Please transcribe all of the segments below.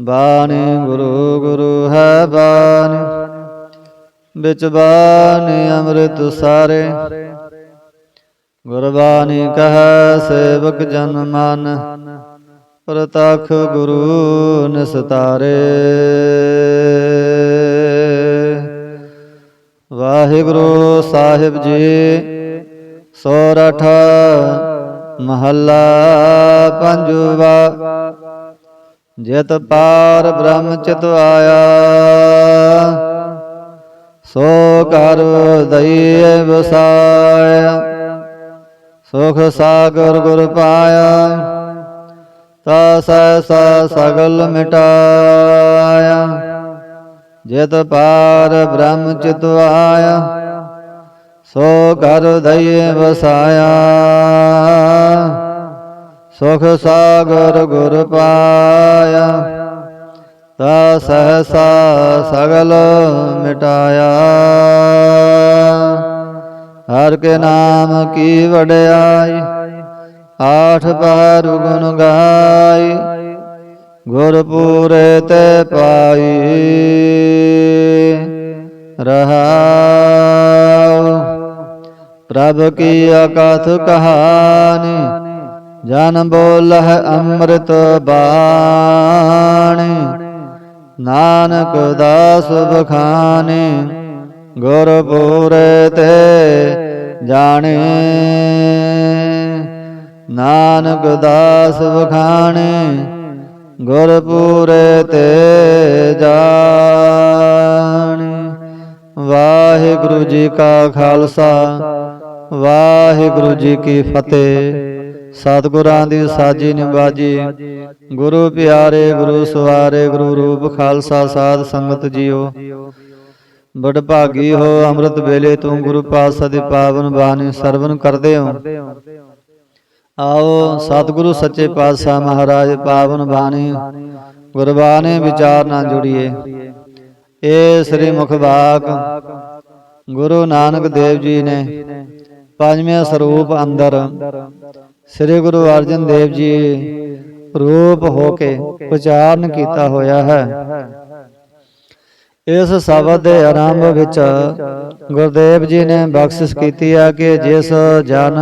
ਬਾਣੀ ਗੁਰੂ ਗੁਰੂ ਹੈ ਬਾਣੀ। ਵਿੱਚ ਬਾਣੀ ਅੰਮ੍ਰਿਤ ਸਾਰੇ ਗੁਰਬਾਣੀ ਕਹੈ ਸੇਵਕ ਜਨ ਮਨ, ਪ੍ਰਤਖ ਗੁਰੂ ਨਿਸਤਾਰੇ। ਵਾਹਿਗੁਰੂ ਸਾਹਿਬ ਜੀ ਸੋਰਠ ਮਹੱਲਾ ਪੰਜਵਾ। ਜਿਤ ਪਾਰ ਬ੍ਰਹਮ ਚਿਤ ਆਇਆ, ਸੋ ਕਰ ਦਈਏ ਵਸਾਇਆ, ਸੁਖ ਸਾਗਰ ਗੁਰ ਪਾਇਆ, ਤਾ ਸੈਸਾ ਸਗਲ ਮਿਟਾਇਆ। ਜਿਤ ਪਾਰ ਬ੍ਰਹਮ ਚਿਤ ਆਇਆ, ਸੋ ਕਰ ਦਈਏ ਵਸਾਇਆ। ਸੁਖ ਸਾਗਰ ਗੁਰ ਪਾਇਆ, ਤਾ ਸਹਸਾ ਸਗਲ ਮਿਟਾਇਆ। ਹਰ ਕੇ ਨਾਮ ਕੀ ਵਡਿਆਈ, ਆਠ ਪਹਿਰ ਗੁਣ ਗਾਈ ਗੁਰ ਪੂਰੇ ਤੇ ਪਾਈ ਰਹਾਉ। ਪ੍ਰਭ ਕੀ ਅਕਥ ਕਹਾਣੀ ਜਨ ਬੋਲਹਿ ਅੰਮ੍ਰਿਤ ਬਾਣੀ। ਨਾਨਕ ਦਾਸ ਬਖਾਨੇ ਗੁਰ ਪੂਰੇ ਤੇ ਜਾਣੇ। ਨਾਨਕ ਦਾਸ ਬਖਾਣੇ ਗੁਰ ਪੂਰੇ ਤੇ ਜਾਣੇ। ਵਾਹਿਗੁਰੂ ਜੀ ਕਾ ਖਾਲਸਾ, ਵਾਹਿਗੁਰੂ ਜੀ ਕੀ ਫਤਿਹ। ਸਤਿਗੁਰਾਂ ਦੀ ਸਾਜੀ ਨਿਵਾਜੀ। ਗੁਰੂ ਪਿਆਰੇ, ਗੁਰੂ ਸਵਾਰੇ ਗੁਰੂ ਰੂਪ ਖਾਲਸਾ ਸਾਧ ਸੰਗਤ ਜੀਓ। ਬੜ ਭਾਗੀ ਹੋ ਅੰਮ੍ਰਿਤ ਵੇਲੇ ਤੂੰ ਗੁਰੂ ਪਾਤਸ਼ਾਹ ਦੀ ਪਾਵਨ ਬਾਣੀ ਸਰਵਨ ਕਰਦੇ ਹੋ। ਆਓ ਸਤਿਗੁਰੂ ਸੱਚੇ ਪਾਤਸ਼ਾਹ ਮਹਾਰਾਜ ਪਾਵਨ ਬਾਣੀ ਗੁਰਬਾਣੀ ਵਿਚਾਰ ਨਾਲ ਜੁੜੀਏ। ਇਹ ਸ੍ਰੀ ਮੁਖਵਾਕ, ਗੁਰੂ ਨਾਨਕ ਦੇਵ ਜੀ ਨੇ ਪੰਜਵੇਂ ਸਰੂਪ ਅੰਦਰ ਸ੍ਰੀ ਗੁਰੂ ਅਰਜਨ ਦੇਵ ਜੀ ਰੂਪ ਹੋ ਕੇ ਉਚਾਰਨ ਕੀਤਾ ਹੋਇਆ ਹੈ। ਇਸ ਸ਼ਬਦ ਦੇ ਆਰੰਭ ਵਿੱਚ ਗੁਰਦੇਵ ਜੀ ਨੇ ਬਖਸ਼ਿਸ਼ ਕੀਤੀ ਹੈ ਕਿ ਜਿਸ ਜਨ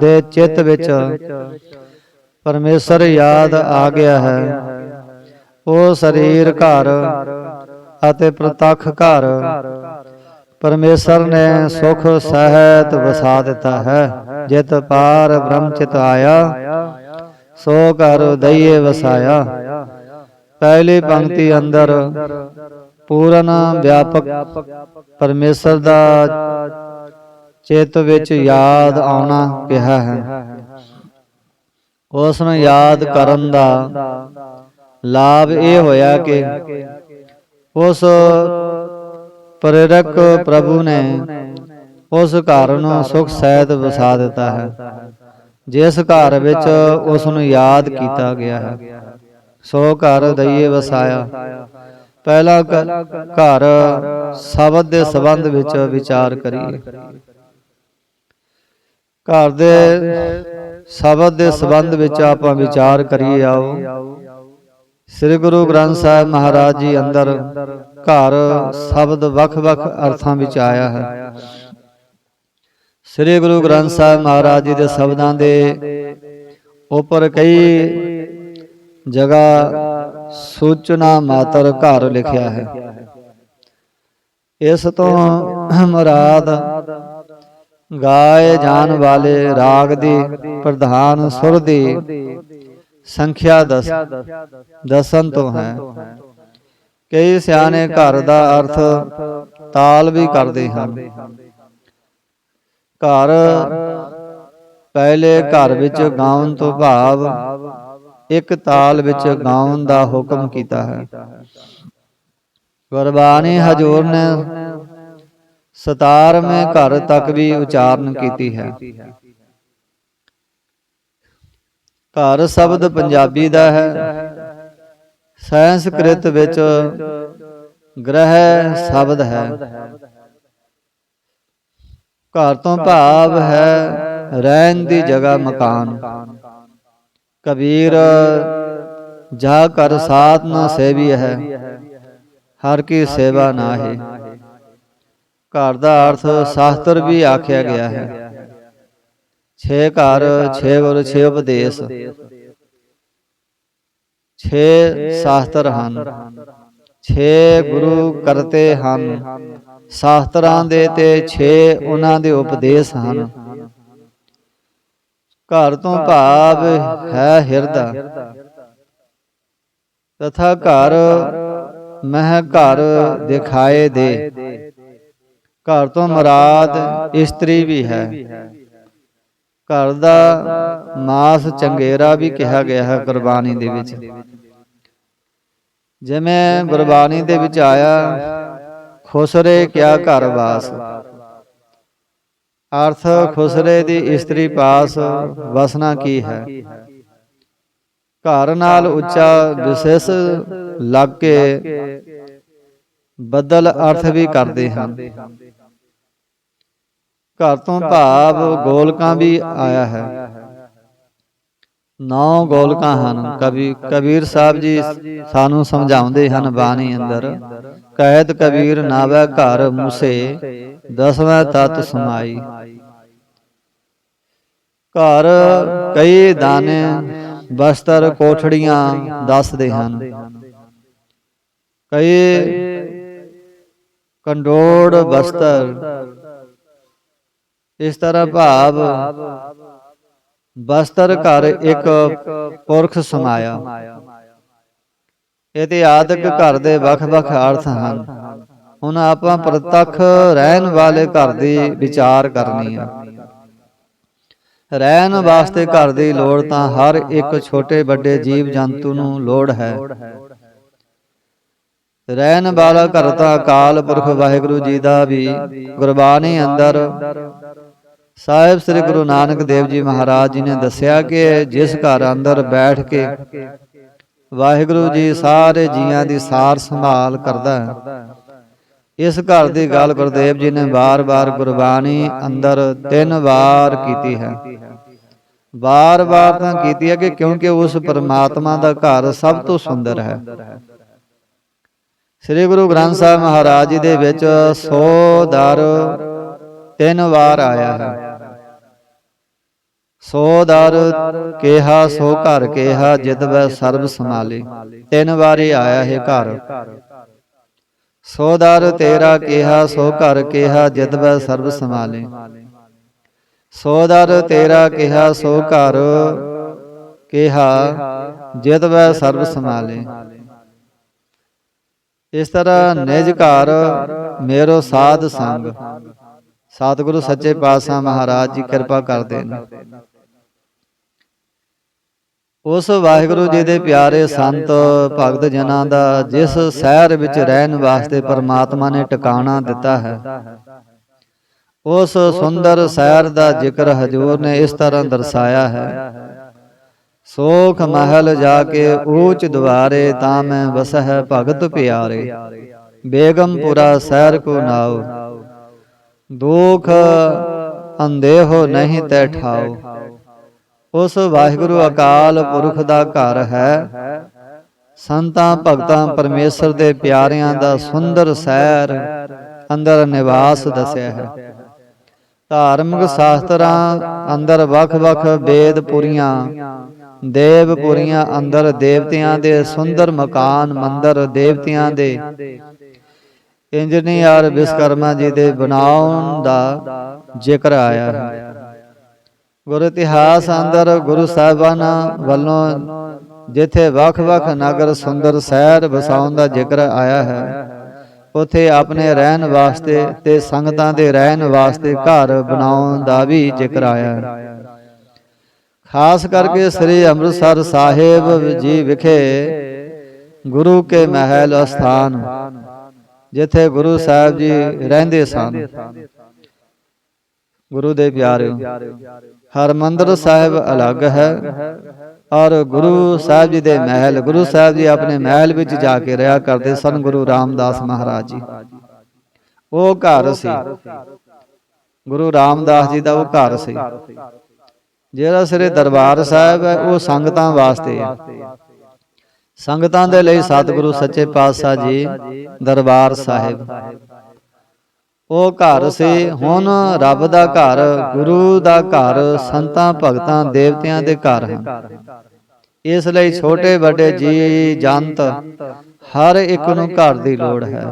ਦੇ ਚਿੱਤ ਵਿੱਚ ਪਰਮੇਸ਼ਰ ਯਾਦ ਆ ਗਿਆ ਹੈ, ਉਹ ਸਰੀਰ ਘਰ ਅਤੇ ਪ੍ਰਤੱਖ ਘਰ ਪਰਮੇਸ਼ਰ ਨੇ ਸੁਖ ਸਹਿਤ ਵਸਾ ਦਿੱਤਾ ਹੈ। ਜਿਤ ਪਾਰ ਬ੍ਰਹਮ ਚਿਤ ਆਇਆ ਸੋ ਘਰ ਦਈਏ ਵਸਾਇਆ। ਪਹਿਲੀ ਪੰਕਤੀ ਅੰਦਰ ਪੂਰਨ ਵਿਆਪਕ ਪਰਮੇਸ਼ਰ ਦਾ ਚਿੱਤ ਵਿੱਚ ਯਾਦ ਆਉਣਾ ਕਿਹਾ ਹੈ। ਉਸ ਨੂੰ ਯਾਦ ਕਰਨ ਦਾ ਲਾਭ ਇਹ ਹੋਇਆ ਕਿ ਉਸ ਪ੍ਰੇਰਕ ਪ੍ਰਭੂ ਨੇ ਉਸ ਘਰ ਨੂੰ ਸੁਖ ਸਹਿਤ ਵਸਾ ਦਿੱਤਾ ਹੈ, ਜਿਸ ਘਰ ਵਿੱਚ ਉਸ ਨੂੰ ਯਾਦ ਕੀਤਾ ਗਿਆ ਹੈ। ਸੋ ਘਰ ਦਈਏ ਵਸਾਇਆ। ਪਹਿਲਾ ਘਰ ਸ਼ਬਦ ਦੇ ਸੰਬੰਧ ਵਿੱਚ ਵਿਚਾਰ ਕਰੀਏ। ਘਰ ਦੇ ਸ਼ਬਦ ਦੇ ਸੰਬੰਧ ਵਿੱਚ ਆਪਾਂ ਵਿਚਾਰ ਕਰੀਏ ਆਓ। ਸ੍ਰੀ ਗੁਰੂ ਗ੍ਰੰਥ ਸਾਹਿਬ ਮਹਾਰਾਜ ਜੀ ਅੰਦਰ ਘਰ ਸ਼ਬਦ ਵੱਖ-ਵੱਖ ਅਰਥਾਂ ਵਿੱਚ ਆਇਆ ਹੈ। ਸ੍ਰੀ ਗੁਰੂ ਗ੍ਰੰਥ ਸਾਹਿਬ ਮਹਾਰਾਜ ਜੀ ਦੇ ਸ਼ਬਦਾਂ ਦੇ ਉੱਪਰ ਕਈ ਜਗ੍ਹਾ ਸੂਚਨਾ ਮਾਤਰ ਘਰ ਲਿਖਿਆ ਹੈ। ਇਸ ਤੋਂ ਮੁਰਾਦ ਗਾਏ ਜਾਣ ਵਾਲੇ ਰਾਗ ਦੀ ਪ੍ਰਧਾਨ ਸੁਰ ਦੀ ਸੰਖਿਆ ਦਸ। ਦਸਨ ਤੋਂ ਹੈ। ਕਈ ਸਿਆਣੇ ਘਰ ਦਾ ਅਰਥ ਤਾਲ ਵੀ ਕਰਦੇ ਹਨ। ਘਰ ਪਹਿਲੇ ਘਰ ਵਿੱਚ ਗਾਉਣ ਤੋਂ ਭਾਵ ਇੱਕ ਤਾਲ ਵਿੱਚ ਗਾਉਣ ਦਾ ਹੁਕਮ ਕੀਤਾ ਹੈ। ਗੁਰਬਾਣੀ ਹਜੂਰ ਨੇ 17ਵੇਂ ਘਰ ਤੱਕ ਵੀ ਉਚਾਰਨ ਕੀਤੀ ਹੈ। ਘਰ ਸ਼ਬਦ ਪੰਜਾਬੀ ਦਾ ਹੈ। ਸੰਸਕ੍ਰਿਤ ਵਿੱਚ ਗ੍ਰਹਿ ਸ਼ਬਦ ਹੈ। ਘਰ ਤੋਂ ਭਾਵ ਹੈ ਰਹਿਣ ਦੀ ਜਗ੍ਹਾ ਮਕਾਨ। ਕਬੀਰ ਜਾ ਕਰ ਸਾਥ ਨਾ ਸੇਵੀ ਹੈ। ਹਰ ਕੀ ਸੇਵਾ ਨਾਹੀ। ਘਰ ਦਾ ਅਰਥ ਸ਼ਾਸਤਰ ਵੀ ਆਖਿਆ ਗਿਆ ਹੈ। ਛੇ ਘਰ ਛੇ ਗੁਰ ਛੇ ਉਪਦੇਸ਼। ਛੇ ਸ਼ਾਸਤਰ ਹਨ। ਛੇ ਗੁਰੂ ਕਰਤੇ ਹਨ। ਸ਼ਾਸਤਰਾਂ ਦੇ ਤੇ ਛੇ ਉਹਨਾਂ ਦੇ ਉਪਦੇਸ਼ ਹਨ। ਘਰ ਤੋਂ ਭਾਵ ਹੈ ਹਿਰਦਾ। ਤਥਾ ਘਰ ਮਹਿ ਘਰ ਦਿਖਾਏ ਦੇ। ਘਰ ਤੋਂ ਮਰਾਦ ਇਸਤਰੀ ਵੀ ਹੈ। ਘਰ ਦਾ ਮਾਸ ਚੰਗੇਰਾ ਵੀ ਕਿਹਾ ਗਿਆ ਹੈ ਗੁਰਬਾਣੀ ਦੇ ਵਿੱਚ। ਜਿਵੇਂ ਗੁਰਬਾਣੀ ਦੇ ਵਿੱਚ ਆਇਆ, ਖੁਸਰੇ ਕਿਆ ਘਰ ਵਾਸ। ਅਰਥ ਖੁਸਰੇ ਦੀ ਇਸਤਰੀ ਪਾਸ ਵਸਣਾ ਕੀ ਹੈ? ਘਰ ਨਾਲ ਉੱਚਾ ਵਿਸ਼ੇਸ਼ ਲੱਗ ਕੇ ਬਦਲ ਅਰਥ ਵੀ ਕਰਦੇ ਹਨ। ਘਰ ਤੋਂ ਭਾਵ ਗੋਲਕਾਂ ਵੀ ਆਇਆ ਹੈ। ਨੌ ਗੋਲਕਾਂ ਹਨ। ਕਵੀ ਕਬੀਰ ਸਾਹਿਬ ਜੀ ਸਾਨੂੰ ਸਮਝਾਉਂਦੇ ਹਨ ਬਾਣੀ ਅੰਦਰ। ਕਹਿਤ ਕਬੀਰ ਨਾਵੇ ਘਰ ਮੁਸੇ। ਦਸਵੇਂ ਤਤ ਸਮਾਈ। ਘਰ ਕਈ ਦਾਨੇ ਬਸਤਰ ਕੋਠੜੀਆਂ ਦੱਸਦੇ ਹਨ। ਕਈ ਕੰਡੋੜ ਬਸਤਰ ਇਸ ਤਰ੍ਹਾਂ ਭਾਵ ਬਸਤਰ ਘਰ ਇੱਕ ਪੁਰਖ ਸਮਾਇਆ। ਇਹ ਤੇ ਆਦਿਕ ਘਰ ਦੇ ਵੱਖ-ਵੱਖ ਅਰਥ ਹਨ। ਹੁਣ ਆਪਾਂ ਪ੍ਰਤੱਖ ਰਹਿਣ ਵਾਲੇ ਘਰ ਦੀ ਵਿਚਾਰ ਕਰਨੀ ਹੈ ਰਹਿਣ ਵਾਸਤੇ ਘਰ ਦੀ ਲੋੜ ਤਾਂ ਹਰ ਇੱਕ ਛੋਟੇ ਵੱਡੇ ਜੀਵ ਜੰਤੂ ਨੂੰ ਲੋੜ ਹੈ। ਰਹਿਣ ਵਾਲਾ ਘਰ ਤਾਂ ਅਕਾਲ ਪੁਰਖ ਵਾਹਿਗੁਰੂ ਜੀ ਦਾ ਵੀ। ਗੁਰਬਾਣੀ ਅੰਦਰ ਸਾਹਿਬ ਸ੍ਰੀ ਗੁਰੂ ਨਾਨਕ ਦੇਵ ਜੀ ਮਹਾਰਾਜ ਜੀ ਨੇ ਦੱਸਿਆ ਕਿ ਜਿਸ ਘਰ ਅੰਦਰ ਬੈਠ ਕੇ ਵਾਹਿਗੁਰੂ ਜੀ ਸਾਰੇ ਜੀਆਂ ਦੀ ਸਾਰ ਸੰਭਾਲ ਕਰਦਾ ਹੈ। ਇਸ ਘਰ ਦੀ ਗੱਲ ਗੁਰਦੇਵ ਜੀ ਨੇ ਵਾਰ-ਵਾਰ ਗੁਰਬਾਣੀ ਅੰਦਰ ਤਿੰਨ ਵਾਰ ਕੀਤੀ ਹੈ। ਵਾਰ-ਵਾਰ ਤਾਂ ਕੀਤੀ ਹੈ ਕਿ ਕਿਉਂਕਿ ਉਸ ਪਰਮਾਤਮਾ ਦਾ ਘਰ ਸਭ ਤੋਂ ਸੁੰਦਰ ਹੈ। ਸ੍ਰੀ ਗੁਰੂ ਗ੍ਰੰਥ ਸਾਹਿਬ ਮਹਾਰਾਜ ਜੀ ਦੇ ਵਿੱਚ 100 ਦਰ ਤਿੰਨ ਵਾਰ ਆਇਆ ਹੈ। ਸੋ ਦਰ ਕਿਹਾ, ਸੋ ਘਰ ਕਿਹਾ ਜਿਤ ਵੈ ਸਰਬ ਸਮਾਲੇ ਤਿੰਨ ਵਾਰੀ ਆਇਆ ਹੈ ਘਰ। ਸੋ ਦਰ ਤੇਰਾ ਕੇਹਾ, ਸੋ ਘਰ ਕਿਹਾ ਜਿਤ ਵੈ ਸਰਬ ਸਮਾਲੇ ਸੋ ਦਰ ਤੇਰਾ ਕੇਹਾ, ਸੋ ਘਰ ਕੇਹਾ ਜਿਤ ਵੈ ਸਰਬ ਸਮਾਲੇ ਇਸ ਤਰ੍ਹਾਂ ਨਿਜ ਘਰ ਮੇਰੋ ਸਾਧ ਸੰਗ। ਸਤਿਗੁਰੂ ਸੱਚੇ ਪਾਤਸ਼ਾਹ ਮਹਾਰਾਜ ਜੀ ਕਿਰਪਾ ਕਰਦੇ ਨੇ। ਉਸ ਵਾਹਿਗੁਰੂ ਜੀ ਦੇ ਪਿਆਰੇ ਸੰਤ, ਭਗਤ ਜਨਾਂ ਦਾ, ਜਿਸ ਸ਼ਹਿਰ ਵਿੱਚ ਰਹਿਣ ਵਾਸਤੇ ਪਰਮਾਤਮਾ ਨੇ ਟਿਕਾਣਾ ਦਿੱਤਾ ਹੈ। ਉਸ ਸੁੰਦਰ ਸ਼ਹਿਰ ਦਾ ਜ਼ਿਕਰ ਹਜੂਰ ਨੇ ਇਸ ਤਰ੍ਹਾਂ ਦਰਸਾਇਆ ਹੈ, ਸੋਖ ਮਹਿਲ ਜਾ ਕੇ ਊਚ ਦੁਆਰੇ ਤਾਂ ਮੈਂ ਵਸਹਿ ਭਗਤ ਪਿਆਰੇ, ਬੇਗਮਪੁਰਾ ਸ਼ਹਿਰ ਕੋ ਨਾਉ, ਦੁਖ ਅੰਦੇਹੋ ਨਹੀਂ ਤੈ ਠਾਓ ਉਸ ਵਾਹਿਗੁਰੂ ਅਕਾਲ ਪੁਰਖ ਦਾ ਘਰ ਹੈ। ਸੰਤਾਂ, ਭਗਤਾਂ, ਪਰਮੇਸ਼ਰ ਦੇ ਪਿਆਰਿਆਂ ਦਾ ਸੁੰਦਰ ਸ਼ਹਿਰ ਅੰਦਰ ਨਿਵਾਸ ਦੱਸਿਆ ਹੈ। ਧਾਰਮਿਕ ਸ਼ਾਸਤਰਾਂ ਅੰਦਰ ਵੱਖ-ਵੱਖ ਵੇਦ ਪੁਰੀਆਂ, ਦੇਵ ਪੁਰੀਆਂ ਅੰਦਰ ਦੇਵਤਿਆਂ ਦੇ ਸੁੰਦਰ ਮਕਾਨ, ਮੰਦਰ ਦੇਵਤਿਆਂ ਦੇ ਇੰਜਨੀਅਰ ਵਿਸ਼ਕਰਮਾ ਜੀ ਦੇ ਬਣਾਉਣ ਦਾ ਜ਼ਿਕਰ ਆਇਆ ਹੈ। ਗੁਰ ਇਤਿਹਾਸ ਅੰਦਰ ਗੁਰੂ ਸਾਹਿਬਾਨਾਂ ਵੱਲੋਂ ਜਿੱਥੇ ਵੱਖ-ਵੱਖ ਨਗਰ ਸੁੰਦਰ ਸ਼ਹਿਰ ਵਸਾਉਣ ਦਾ ਜ਼ਿਕਰ ਆਇਆ ਹੈ, ਉਥੇ ਆਪਣੇ ਰਹਿਣ ਵਾਸਤੇ ਤੇ ਸੰਗਤਾਂ ਦੇ ਰਹਿਣ ਵਾਸਤੇ ਘਰ ਬਣਾਉਣ ਦਾ ਵੀ ਜ਼ਿਕਰ ਆਇਆ ਹੈ। ਖਾਸ ਕਰਕੇ ਸ੍ਰੀ ਅੰਮ੍ਰਿਤਸਰ ਸਾਹਿਬ ਜੀ ਵਿਖੇ ਗੁਰੂ ਕੇ ਮਹਿਲ ਅਸਥਾਨ, ਜਿੱਥੇ ਗੁਰੂ ਸਾਹਿਬ ਜੀ ਰਹਿੰਦੇ ਸਨ। ਗੁਰੂ ਦੇ ਪਿਆਰਿਓ ਹਰਮੰਦਰ ਸਾਹਿਬ ਅਲੱਗ ਹੈ। ਔਰ ਗੁਰੂ ਸਾਹਿਬ ਜੀ ਦੇ ਮਹਿਲ, ਗੁਰੂ ਸਾਹਿਬ ਜੀ ਆਪਣੇ ਮਹਿਲ ਵਿੱਚ ਜਾ ਕੇ ਰਿਹਾ ਕਰਦੇ ਸਨ ਗੁਰੂ ਰਾਮਦਾਸ ਮਹਾਰਾਜ ਜੀ। ਉਹ ਘਰ ਸੀ। ਗੁਰੂ ਰਾਮਦਾਸ ਜੀ ਦਾ ਉਹ ਘਰ ਸੀ। ਜਿਹੜਾ ਸ੍ਰੀ ਦਰਬਾਰ ਸਾਹਿਬ ਹੈ, ਉਹ ਸੰਗਤਾਂ ਵਾਸਤੇ ਹੈ। ਸੰਗਤਾਂ ਦੇ ਲਈ ਸਤਿਗੁਰੂ ਸੱਚੇ ਪਾਤਸ਼ਾਹ ਜੀ ਦਰਬਾਰ ਸਾਹਿਬ। ਉਹ ਘਰ ਸੀ। ਹੁਣ ਰੱਬ ਦਾ ਘਰ ਗੁਰੂ ਦਾ ਘਰ ਸੰਤਾਂ ਭਗਤਾਂ ਦੇਵਤਿਆਂ ਦੇ ਘਰ ਹਨ। ਇਸ ਲਈ ਛੋਟੇ ਵੱਡੇ ਜੀ ਜੰਤ ਹਰ ਇੱਕ ਨੂੰ ਘਰ ਦੀ ਲੋੜ ਹੈ।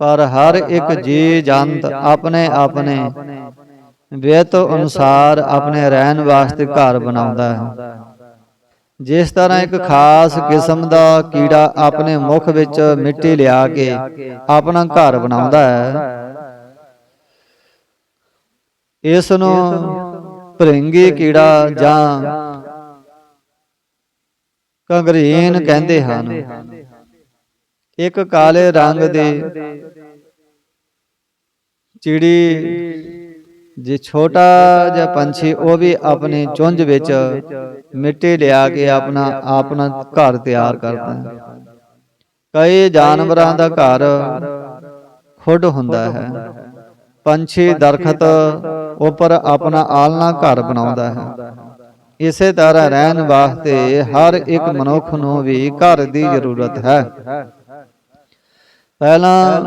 ਪਰ ਹਰ ਇੱਕ ਜੀ ਜੰਤ ਆਪਣੇ ਆਪਣੇ ਵਿਅਤ ਅਨੁਸਾਰ ਆਪਣੇ ਰਹਿਣ ਵਾਸਤੇ ਘਰ ਬਣਾਉਂਦਾ ਹੈ। ਜਿਸ ਤਰ੍ਹਾਂ ਇੱਕ ਖਾਸ ਕਿਸਮ ਦਾ ਕੀੜਾ ਆਪਣੇ ਮੁਖ ਵਿੱਚ ਮਿੱਟੀ ਲਿਆ ਕੇ ਆਪਣਾ ਘਰ ਬਣਾਉਂਦਾ ਹੈ। ਇਸ ਨੂੰ ਭਰਿੰਗੀ ਕੀੜਾ ਜਾਂ ਕੰਗਰੀਨ ਕਹਿੰਦੇ ਹਨ। ਇੱਕ ਕਾਲੇ ਰੰਗ ਦੇ ਚਿੜੀ ਜੇ ਛੋਟਾ ਜਿਹਾ ਪੰਛੀ ਉਹ ਵੀ ਆਪਣੀ ਚੁੰਝ ਵਿੱਚ ਮਿੱਟੀ ਲਿਆ ਕੇ ਆਪਣਾ ਆਪਣਾ ਘਰ ਤਿਆਰ ਕਰਦਾ ਹੈ। ਕਈ ਜਾਨਵਰਾਂ ਦਾ ਘਰ ਖੁੱਡ ਹੁੰਦਾ ਹੈ। ਪੰਛੀ ਦਰਖਤ ਉੱਪਰ ਆਪਣਾ ਆਲਣਾ ਘਰ ਬਣਾਉਂਦਾ ਹੈ। ਇਸੇ ਤਰ੍ਹਾਂ ਰਹਿਣ ਵਾਸਤੇ ਹਰ ਇੱਕ ਮਨੁੱਖ ਨੂੰ ਵੀ ਘਰ ਦੀ ਜ਼ਰੂਰਤ ਹੈ। ਪਹਿਲਾਂ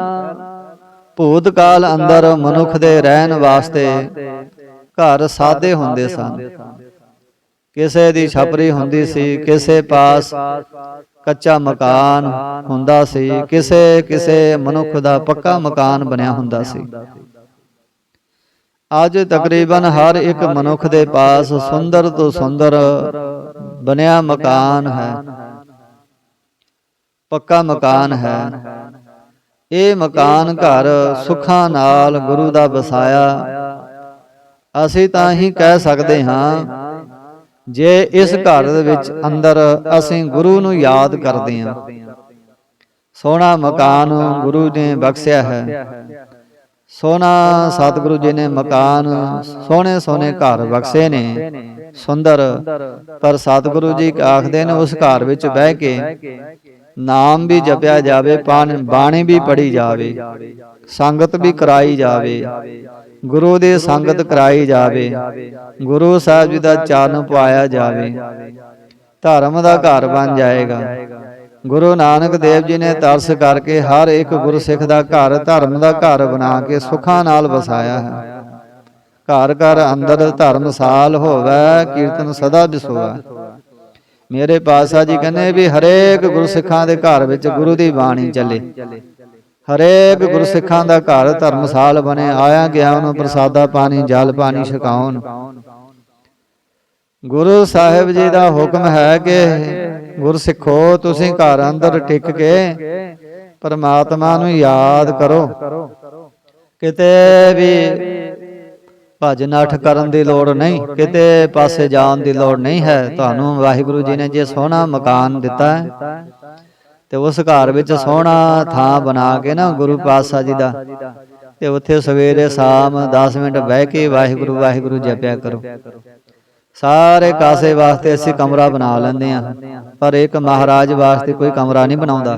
ਭੂਤ ਕਾਲ ਅੰਦਰ ਮਨੁੱਖ ਦੇ ਰਹਿਣ ਵਾਸਤੇ ਘਰ ਸਾਦੇ ਹੁੰਦੇ ਸਨ। ਕਿਸੇ ਦੀ ਛਪਰੀ ਹੁੰਦੀ ਸੀ, ਕਿਸੇ ਪਾਸ ਕੱਚਾ ਮਕਾਨ ਹੁੰਦਾ ਸੀ, ਕਿਸੇ ਕਿਸੇ ਮਨੁੱਖ ਦਾ ਪੱਕਾ ਮਕਾਨ ਬਣਿਆ ਹੁੰਦਾ ਸੀ। ਅੱਜ ਤਕਰੀਬਨ ਹਰ ਇੱਕ ਮਨੁੱਖ ਦੇ ਪਾਸ ਸੁੰਦਰ ਤੋਂ ਸੁੰਦਰ ਬਣਿਆ ਮਕਾਨ ਹੈ। ਪੱਕਾ ਮਕਾਨ ਹੈ। ਇਹ ਮਕਾਨ ਘਰ ਸੁਖਾਂ ਨਾਲ ਗੁਰੂ ਦਾ ਵਸਾਇਆ। ਅਸੀਂ ਤਾਂ ਹੀ ਕਹਿ ਸਕਦੇ ਹਾਂ, ਜੇ ਇਸ ਘਰ ਦੇ ਵਿੱਚ ਅੰਦਰ ਅਸੀਂ ਗੁਰੂ ਨੂੰ ਯਾਦ ਕਰਦੇ ਹਾਂ। ਸੋਹਣਾ ਮਕਾਨ ਗੁਰੂ ਨੇ ਬਖਸ਼ਿਆ ਹੈ। ਸੋਹਣਾ ਸਤਿਗੁਰੂ ਜੀ ਨੇ ਮਕਾਨ ਸੋਹਣੇ ਸੋਹਣੇ ਘਰ ਬਖਸ਼ੇ ਨੇ। ਸੁੰਦਰ, ਪਰ ਸਤਿਗੁਰੂ ਜੀ ਆਖਦੇ ਨੇ ਉਸ ਘਰ ਵਿੱਚ ਬਹਿ ਕੇ ਨਾਮ ਵੀ ਜਪਿਆ ਜਾਵੇ ਬਾਣੀ ਵੀ ਪੜੀ ਜਾਵੇ ਸੰਗਤ ਵੀ ਕਰਾਈ ਜਾਵੇ ਗੁਰੂ ਦੇ ਸੰਗਤ ਕਰਾਈ ਜਾਵੇ ਗੁਰੂ ਸਾਹਿਬ ਜੀ ਦਾ ਚਰਨ ਪਾਇਆ ਜਾਵੇ ਧਰਮ ਦਾ ਘਰ ਬਣ ਜਾਏਗਾ। ਗੁਰੂ ਨਾਨਕ ਦੇਵ ਜੀ ਨੇ ਤਰਸ ਕਰਕੇ ਹਰ ਇੱਕ ਗੁਰਸਿੱਖ ਦਾ ਘਰ ਧਰਮ ਦਾ ਘਰ ਬਣਾ ਕੇ ਸੁੱਖਾਂ ਨਾਲ ਵਸਾਇਆ। ਹੈ ਘਰ ਘਰ ਅੰਦਰ ਧਰਮਸਾਲ ਹੋਵੇ ਕੀਰਤਨ ਸਦਾ ਦਿਸੋਵੇ ਮੇਰੇ ਪਾਸਾ ਜੀ ਕਹਿੰਦੇ ਵੀ ਹਰੇਕ ਗੁਰਸਿੱਖਾਂ ਦੇ ਘਰ ਵਿੱਚ ਗੁਰੂ ਦੀ ਬਾਣੀ ਚੱਲੇ। ਹਰੇਕ ਗੁਰਸਿੱਖਾਂ ਦਾ ਘਰ ਧਰਮਸਾਲ ਬਣੇ, ਆਇਆ ਗਿਆ ਉਹਨੂੰ ਪ੍ਰਸਾਦਾ ਪਾਣੀ, ਜਲ ਪਾਣੀ ਛਕਾਉਣ। ਗੁਰੂ ਸਾਹਿਬ ਜੀ ਦਾ ਹੁਕਮ ਹੈ ਕਿ ਗੁਰਸਿੱਖੋ, ਤੁਸੀਂ ਘਰ ਅੰਦਰ ਟਿਕ ਕੇ ਪਰਮਾਤਮਾ ਨੂੰ ਯਾਦ ਕਰੋ। ਕਿਤੇ ਵੀ ਭਜ ਨਠ ਕਰਨ ਦੀ ਲੋੜ ਨਹੀਂ। ਕਿਤੇ ਪਾਸੇ ਜਾਣ ਦੀ ਲੋੜ ਨਹੀਂ ਹੈ। ਤੁਹਾਨੂੰ ਵਾਹਿਗੁਰੂ ਜੀ ਨੇ ਜੇ ਸੋਹਣਾ ਮਕਾਨ ਦਿੱਤਾ ਹੈ ਤੇ ਉਸ ਘਰ ਵਿੱਚ ਸੋਹਣਾ ਥਾਂ ਬਣਾ ਕੇ ਨਾ ਗੁਰੂ ਪਾਤਸ਼ਾਹ ਜੀ ਦਾ। ਤੇ ਉੱਥੇ ਸਵੇਰੇ ਸ਼ਾਮ 10 ਮਿੰਟ ਬਹਿ ਕੇ ਵਾਹਿਗੁਰੂ ਵਾਹਿਗੁਰੂ ਜਪਿਆ ਕਰੋ। ਸਾਰੇ ਕਾਸੇ ਵਾਸਤੇ ਅਸੀਂ ਕਮਰਾ ਬਣਾ ਲੈਂਦੇ ਆ ਪਰ ਇੱਕ ਮਹਾਰਾਜ ਵਾਸਤੇ ਕੋਈ ਕਮਰਾ ਨਹੀਂ ਬਣਾਉਂਦਾ।